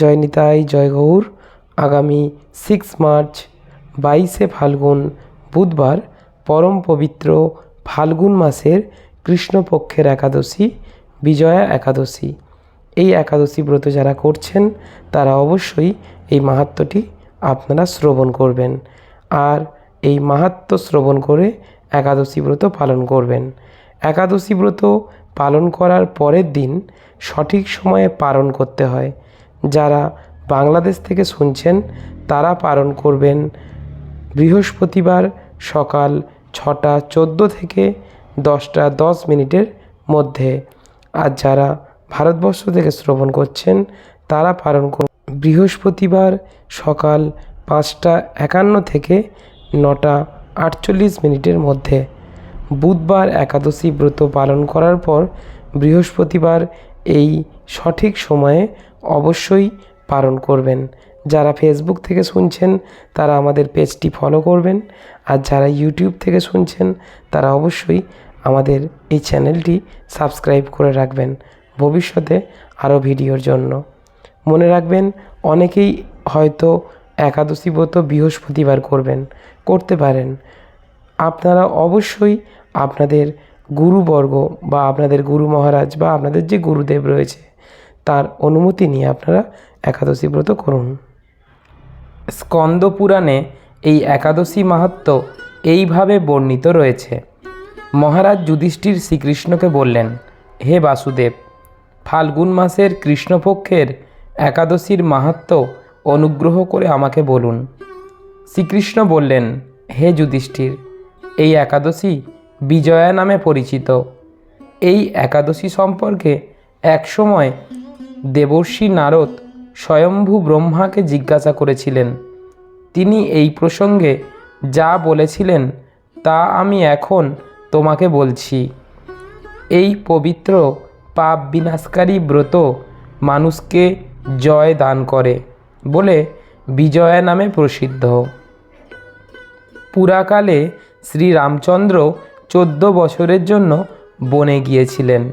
জয় নিতাই জয় গৌর আগামী six March, বাইশে ফাল্গুন, বুধবার পরম পবিত্র ফাল্গুন মাসের কৃষ্ণপক্ষের একাদশী, বিজয়া একাদশী। এই একাদশী ব্রত যারা করছেন, তারা অবশ্যই এই মাহাত্ম্যটি আপনারা শ্রবণ করবেন। আর এই মাহাত্ম্য শ্রবণ করে একাদশী ব্রত পালন করবেন। একাদশী ব্রত পালন করার পরের দিন সঠিক সময়ে পালন করতে হয়। যারা বাংলাদেশ থেকে শুনছেন, তারা পালন করবেন বৃহস্পতিবার সকাল ছটা চোদ্দ থেকে দশটা দশ মিনিটের মধ্যে। আর যারা ভারতবর্ষ থেকে শ্রবণ করছেন, তারা পালন করুন বৃহস্পতিবার সকাল পাঁচটা একান্ন থেকে নটা আটচল্লিশ মিনিটের মধ্যে। বুধবার একাদশী ব্রত পালন করার পর বৃহস্পতিবার এই সঠিক সময়ে অবশ্যই পালন করবেন। যারা ফেসবুক থেকে শুনছেন, তারা আমাদের পেজটি ফলো করবেন। আর যারা ইউটিউব থেকে শুনছেন, তারা অবশ্যই আমাদের এই চ্যানেলটি সাবস্ক্রাইব করে রাখবেন ভবিষ্যতে আরও ভিডিওর জন্য। মনে রাখবেন, অনেকেই হয়তো একাদশী ব্রত বৃহস্পতিবার করবেন, করতে পারেন। আপনারা অবশ্যই আপনাদের গুরুবর্গ বা আপনাদের গুরু মহারাজ বা আপনাদের যে গুরুদেব রয়েছে অনুমতি নিয়ে আপনারা একাদশী ব্রত করুন। স্কন্দ পুরাণে এই একাদশী মাহাত্ম্য এইভাবে বর্ণিত রয়েছে। মহারাজ যুধিষ্ঠির শ্রীকৃষ্ণকে বললেন, হে বাসুদেব, ফাল্গুন মাসের কৃষ্ণপক্ষের একাদশীর মাহাত্ম্য অনুগ্রহ করে আমাকে বলুন। শ্রীকৃষ্ণ বললেন, হে যুধিষ্ঠির, এই একাদশী বিজয়া নামে পরিচিত। এই একাদশী সম্পর্কে একসময় দেবর্ষি নারদ স্বয়ম্ভু ব্রহ্মাকে জিজ্ঞাসা করেছিলেন, তিনি এই প্রসঙ্গে যা বলেছিলেন, তা আমি এখন তোমাকে বলছি। এই পবিত্র পাপ বিনাশকারী ব্রত মানুষকে জয় দান করে বলে বিজয়া নামে প্রসিদ্ধ। পুরাকালে শ্রীরামচন্দ্র চোদ্দ বছরের জন্য বনে গিয়েছিলেন।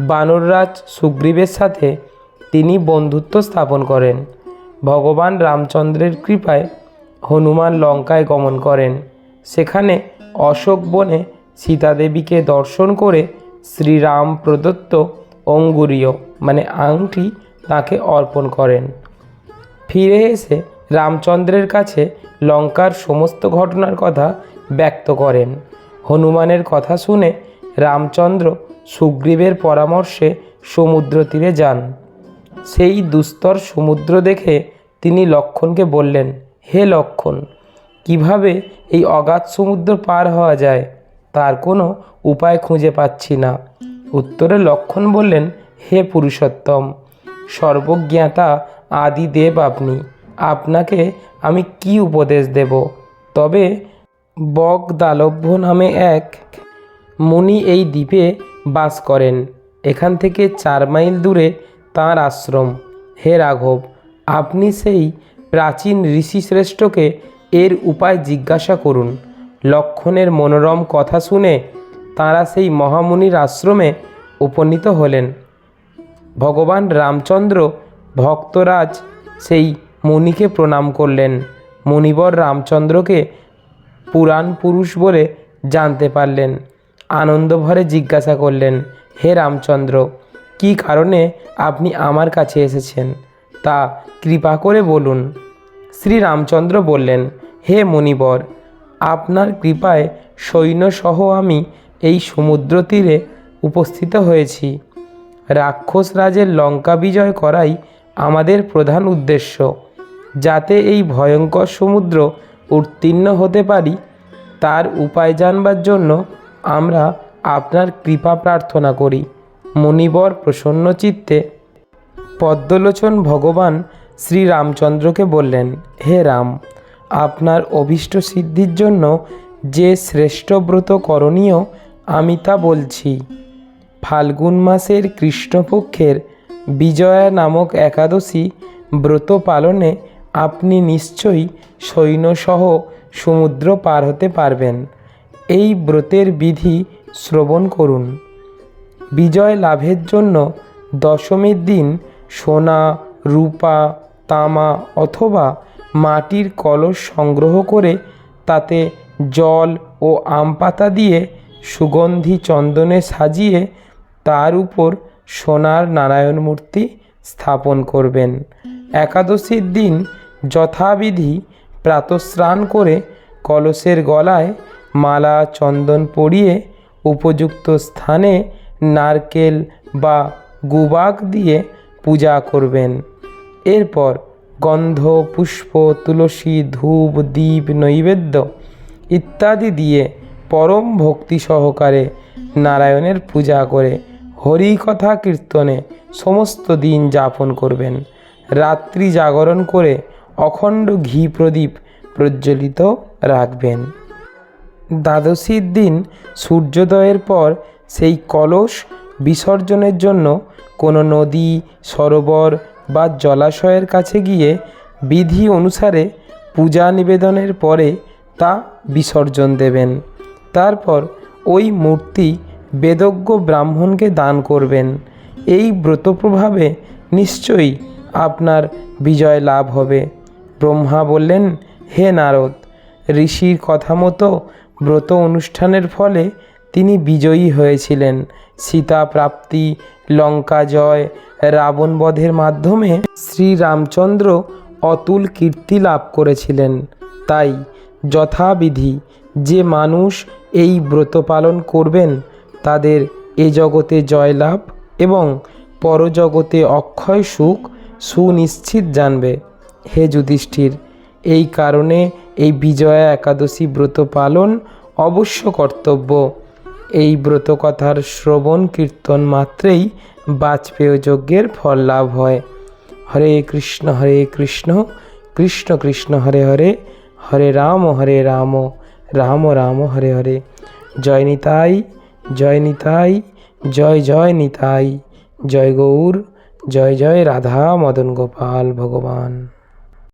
বানররাজ সুগ্রীবের সাথে তিনি বন্ধুত্ব স্থাপন করেন। ভগবান রামচন্দ্রের কৃপায় হনুমান লঙ্কায় গমন করেন। সেখানে অশোক বনে সীতাদেবীকে দর্শন করে শ্রীরাম প্রদত্ত অঙ্গুরীয় মানে আংটি, তাকে অর্পণ করেন। ফিরে এসে রামচন্দ্রের কাছে লঙ্কার সমস্ত ঘটনার কথা ব্যক্ত করেন। হনুমানের কথা শুনে রামচন্দ্র সুগ্রীবের পরামর্শে সমুদ্র তীরে যান। সেই দুস্তর সমুদ্র দেখে তিনি লক্ষণকে বললেন, হে লক্ষণ, কীভাবে এই অগাধ সমুদ্র পার হওয়া যায়? তার কোনো উপায় খুঁজে পাচ্ছি না। উত্তরে লক্ষণ বললেন, হে পুরুষোত্তম, সর্বজ্ঞাতা আদি দেব আপনি। আপনাকে আমি কি উপদেশ দেব? তবে বক দালভ্য নামে এক মুনি এই দ্বীপে বাস করেন। এখান থেকে চার মাইল দূরে তাঁর আশ্রম। হে রাঘব, আপনি সেই প্রাচীন ঋষিশ্রেষ্ঠকে এর উপায় জিজ্ঞাসা করুন। লক্ষণের মনোরম কথা শুনে তাঁরা সেই মহামুনির আশ্রমে উপনীত হলেন। ভগবান রামচন্দ্র ভক্তরাজ সেই মুনিকে প্রণাম করলেন। মুনিবর রামচন্দ্রকে পুরাণ পুরুষ বলে জানতে পারলেন। আনন্দভরে জিজ্ঞাসা করলেন, হে রামচন্দ্র, কী কারণে আপনি আমার কাছে এসেছেন? তা কৃপা করে বলুন। শ্রী রামচন্দ্র বললেন, হে মণিবর আপনার কৃপায় সৈন্যসহ আমি এই সমুদ্র তীরে উপস্থিত হয়েছি। রাক্ষস রাজের লঙ্কা বিজয় করাই আমাদের প্রধান উদ্দেশ্য। যাতে এই ভয়ঙ্কর সমুদ্র উত্তীর্ণ হতে পারি, তার উপায় জানবার জন্য আমরা আপনার কৃপা প্রার্থনা করি। মণিবর প্রসন্ন চিত্তে পদ্মলোচন ভগবান শ্রী রামচন্দ্রকে বললেন, হে রাম, আপনার অভীষ্ট সিদ্ধির জন্য যে শ্রেষ্ঠ ব্রত করণীয়, আমি তা বলছি। ফাল্গুন মাসের কৃষ্ণপক্ষের বিজয়া নামক একাদশী ব্রত পালনে আপনি নিশ্চয়ই সৈন্যসহ সমুদ্র পার হতে পারবেন। এই ব্রতের বিধি শ্রবণ করুন। বিজয় লাভের জন্য দশমীর দিন সোনা, রূপা, তামা অথবা মাটির কলস সংগ্রহ করে তাতে জল ও আম পাতা দিয়ে সুগন্ধি চন্দনে সাজিয়ে তার উপর সোনার নারায়ণ মূর্তি স্থাপন করবেন। একাদশীর দিন যথাবিধি প্রাতস্নান করে কলসের গলায় মালা, চন্দন পরিয়ে উপযুক্ত স্থানে নারকেল বা গুবাক দিয়ে পূজা করবেন। এরপর গন্ধ, পুষ্প, তুলসী, ধূপ, দীপ, নৈবেদ্য ইত্যাদি দিয়ে পরম ভক্তি সহকারে নারায়ণের পূজা করে হরি কথা কীর্তনে সমস্ত দিন যাপন করবেন। রাত্রি জাগরণ করে অখণ্ড ঘি প্রদীপ প্রজ্বলিত রাখবেন। দ্বাদশীর দিন সূর্যোদয়ের পর সেই কলস বিসর্জনের জন্য কোনো নদী, সরোবর বা জলাশয়ের কাছে গিয়ে বিধি অনুসারে পূজা নিবেদনের পরে তা বিসর্জন দেবেন। তারপর ওই মূর্তি বেদজ্ঞ ব্রাহ্মণকে দান করবেন। এই ব্রত প্রভাবে নিশ্চয়ই আপনার বিজয় লাভ হবে। ব্রহ্মা বললেন, হে নারদ, ঋষির কথা মতো ব্রত অনুষ্ঠানের ফলে তিনি বিজয়ী হয়েছিলেন। সীতা প্রাপ্তি লঙ্কা জয় রাবণ বধের মাধ্যমে শ্রীরামচন্দ্র অতুল কীর্তি লাভ করেছিলেন। তাই যথাবিধি যে মানুষ এই ব্রত পালন করবেন, তাদের এ জগতে জয়লাভ এবং পরজগতে অক্ষয় সুখ সুনিশ্চিত জানবে। হে যুধিষ্ঠির, এই কারণে এই বিজয়া একাদশী ব্রত পালন অবশ্য কর্তব্য। এই ব্রত কথার শ্রবণ কীর্তন মাত্রেই বাজপেয় যজ্ঞের ফল লাভ হয়। হরে কৃষ্ণ হরে কৃষ্ণ কৃষ্ণ কৃষ্ণ, হরে হরে হরে রাম হরে রাম রাম রাম, হরে হরে। জয় নিতাই জয় নিতাই, জয় জয় নিতাই। জয় গৌর, জয় জয় রাধা মদন গোপাল ভগবান।